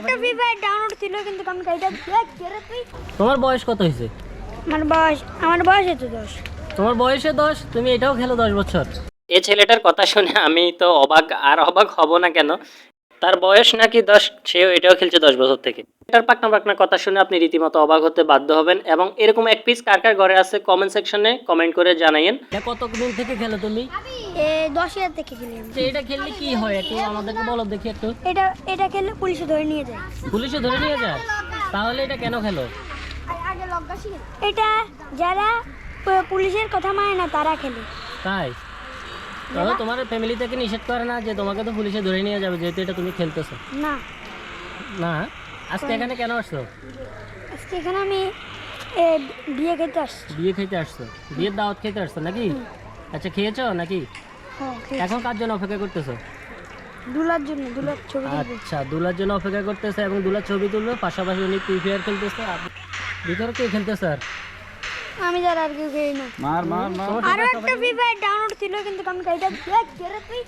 একটা free fire download ছিল কিন্তু আমি কাইটা দেখ কেরে তুই তোমার বয়স কত হয়েছে? আমার বয়স আমার বয়স এত দশ। তোমার বয়সে দশ তুমি এটাও খেলো দশ বছর। এ ছেলেটার কথা শুনে আমি তো অবাক আর অবাক হব না কেন? তার বয়স নাকি দশ সেও এটাও খেলছে দশ বছর থেকে। এটার পাকনা পাকনা কথা শুনে আপনি রীতিমতো অবাক হতে বাধ্য হবেন এবং এরকম এক পিস কার কার ঘরে আছে কমেন্ট সেকশনে কমেন্ট করে জানাইয়েন। এটা কত থেকে খেলো তুমি? দশ হাজার থেকে কিনে এটা খেললে কি হয় একটু আমাদেরকে বলো দেখি একটু। এটা এটা খেললে পুলিশে ধরে নিয়ে যায়। পুলিশে ধরে নিয়ে যায়? তাহলে এটা কেন খেলো? এটা যারা পুলিশের কথা মানে না তারা খেলে। তাই? তাহলে তোমার ফ্যামিলি থেকে নিষেধ করে না যে তোমাকে তো পুলিশে ধরে নিয়ে যাবে যেহেতু এটা তুমি খেলতেছো? না। না আজকে এখানে কেন আসছো আজকে এখানে আমি বিয়ে খেতে আসছি। বিয়ে খেতে আসছো? বিয়ের দাওয়াত খেতে আসছো নাকি? আচ্ছা খেয়েছো নাকি? হ্যাঁ এখন কার জন্য অপেক্ষা করতেছো? দুলার জন্য দুলার ছবি। আচ্ছা দুলার জন্য অপেক্ষা করতেছে এবং দুলার ছবি তুলবে পাশাপাশি উনি ফ্রি ফায়ার খেলতেছে। ভিতরে কে খেলতেছে আর? আমি যারা আর কেউ খেলি না মার মার মার। আরও একটা ফ্রি ফায়ার ডাউনলোড ছিল কিন্তু আমি কাইটা দেখ কেরে তুই